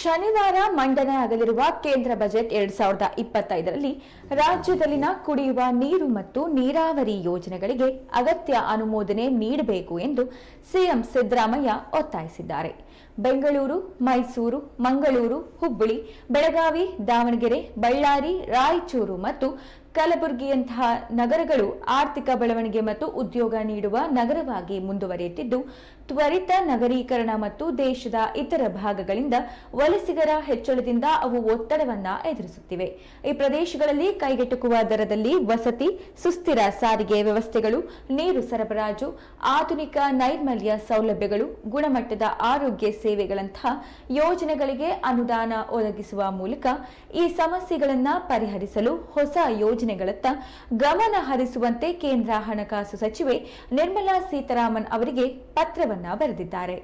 ಶನಿವಾರ ಮಂಡನೆ ಆಗಲಿರುವ ಕೇಂದ್ರ ಬಜೆಟ್ ಎರಡ್ ಸಾವಿರದ ಇಪ್ಪತ್ತೈದರಲ್ಲಿ ರಾಜ್ಯದಲ್ಲಿನ ಕುಡಿಯುವ ನೀರು ಮತ್ತು ನೀರಾವರಿ ಯೋಜನೆಗಳಿಗೆ ಅಗತ್ಯ ಅನುಮೋದನೆ ನೀಡಬೇಕು ಎಂದು ಸಿಎಂ ಸಿದ್ದರಾಮಯ್ಯ ಒತ್ತಾಯಿಸಿದ್ದಾರೆ. ಬೆಂಗಳೂರು, ಮೈಸೂರು, ಮಂಗಳೂರು, ಹುಬ್ಬಳ್ಳಿ, ಬೆಳಗಾವಿ, ದಾವಣಗೆರೆ, ಬಳ್ಳಾರಿ, ರಾಯಚೂರು ಮತ್ತು ಕಲಬುರಗಿಯಂತಹ ನಗರಗಳು ಆರ್ಥಿಕ ಬೆಳವಣಿಗೆ ಮತ್ತು ಉದ್ಯೋಗ ನೀಡುವ ನಗರವಾಗಿ ಮುಂದುವರಿಯುತ್ತಿದ್ದು, ತ್ವರಿತ ನಗರೀಕರಣ ಮತ್ತು ದೇಶದ ಇತರ ಭಾಗಗಳಿಂದ ವಲಸಿಗರ ಹೆಚ್ಚಳದಿಂದ ಅವು ಒತ್ತಡವನ್ನ ಎದುರಿಸುತ್ತಿವೆ. ಈ ಪ್ರದೇಶಗಳಲ್ಲಿ ಕೈಗೆಟುಕುವ ದರದಲ್ಲಿ ವಸತಿ, ಸುಸ್ಥಿರ ಸಾರಿಗೆ ವ್ಯವಸ್ಥೆಗಳು, ನೀರು ಸರಬರಾಜು, ಆಧುನಿಕ ನೈರ್ಮಲ್ಯ ಸೌಲಭ್ಯಗಳು, ಗುಣಮಟ್ಟದ ಆರೋಗ್ಯ ಸೇವೆಗಳಂತಹ ಯೋಜನೆಗಳಿಗೆ ಅನುದಾನ ಒದಗಿಸುವ ಮೂಲಕ ಈ ಸಮಸ್ಯೆಗಳನ್ನು ಪರಿಹರಿಸಲು ಹೊಸ ಯೋಜನೆಗಳತ್ತ ಗಮನ ಹರಿಸುವಂತೆ ಕೇಂದ್ರ ಹಣಕಾಸು ಸಚಿವೆ ನಿರ್ಮಲಾ ಸೀತಾರಾಮನ್ ಅವರಿಗೆ ಪತ್ರವನ್ನ ಬರೆದಿದ್ದಾರೆ.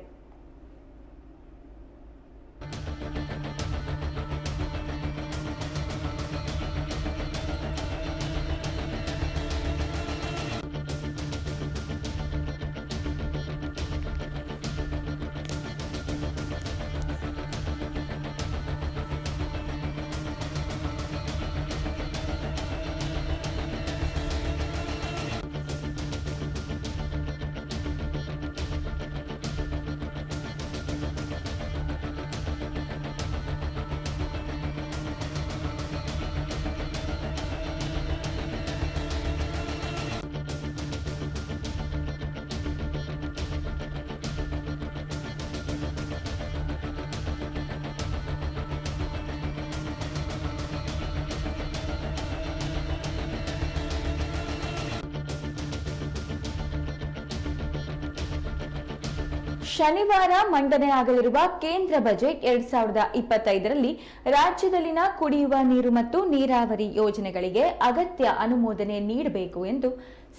ಶನಿವಾರ ಮಂಡನೆ ಆಗಲಿರುವ ಕೇಂದ್ರ ಬಜೆಟ್ ಎರಡ್ ಸಾವಿರದ ಇಪ್ಪತ್ತೈದರಲ್ಲಿ ರಾಜ್ಯದಲ್ಲಿನ ಕುಡಿಯುವ ನೀರು ಮತ್ತು ನೀರಾವರಿ ಯೋಜನೆಗಳಿಗೆ ಅಗತ್ಯ ಅನುಮೋದನೆ ನೀಡಬೇಕು ಎಂದು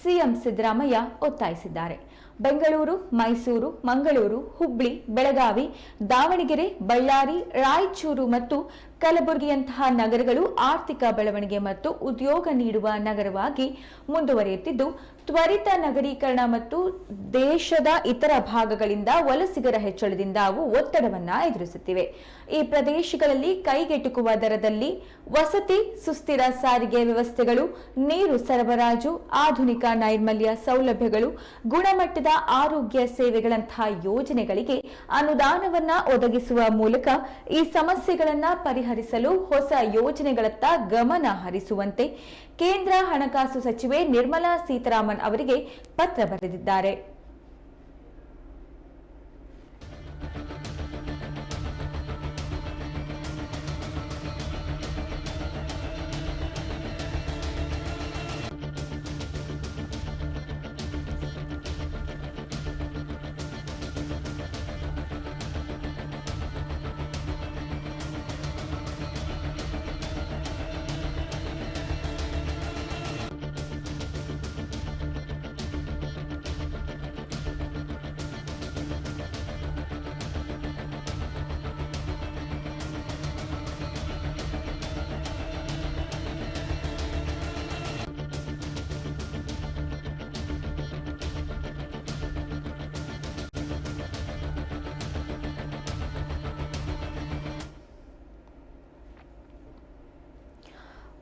ಸಿಎಂ ಸಿದ್ದರಾಮಯ್ಯ ಒತ್ತಾಯಿಸಿದ್ದಾರೆ. ಬೆಂಗಳೂರು, ಮೈಸೂರು, ಮಂಗಳೂರು ಹುಬ್ಬಳ್ಳಿ ಬೆಳಗಾವಿ, ದಾವಣಗೆರೆ, ಬಳ್ಳಾರಿ, ರಾಯಚೂರು ಮತ್ತು ಕಲಬುರಗಿಯಂತಹ ನಗರಗಳು ಆರ್ಥಿಕ ಬೆಳವಣಿಗೆ ಮತ್ತು ಉದ್ಯೋಗ ನೀಡುವ ನಗರವಾಗಿ ಮುಂದುವರಿಯುತ್ತಿದ್ದು ತ್ವರಿತ ನಗರೀಕರಣ ಮತ್ತು ದೇಶದ ಇತರ ಭಾಗಗಳಿಂದ ವಲಸಿಗರ ಹೆಚ್ಚಳದಿಂದ ಅವು ಒತ್ತಡವನ್ನ ಎದುರಿಸುತ್ತಿವೆ. ಈ ಪ್ರದೇಶಗಳಲ್ಲಿ ಕೈಗೆಟುಕುವ ದರದಲ್ಲಿ ವಸತಿ, ಸುಸ್ಥಿರ ಸಾರಿಗೆ ವ್ಯವಸ್ಥೆಗಳು, ನೀರು ಸರಬರಾಜು, ಆಧುನಿಕ ನೈರ್ಮಲ್ಯ ಸೌಲಭ್ಯಗಳು, ಗುಣಮಟ್ಟದ ಆರೋಗ್ಯ ಸೇವೆಗಳಂತಹ ಯೋಜನೆಗಳಿಗೆ ಅನುದಾನವನ್ನ ಒದಗಿಸುವ ಮೂಲಕ ಈ ಸಮಸ್ಯೆಗಳನ್ನು ಪರಿಹರಿಸಲು ಹೊಸ ಯೋಜನೆಗಳತ್ತ ಗಮನ ಹರಿಸುವಂತೆ ಕೇಂದ್ರ ಹಣಕಾಸು ಸಚಿವೆ ನಿರ್ಮಲಾ ಸೀತಾರಾಮನ್ ಅವರಿಗೆ ಪತ್ರ ಬರೆದಿದ್ದಾರೆ.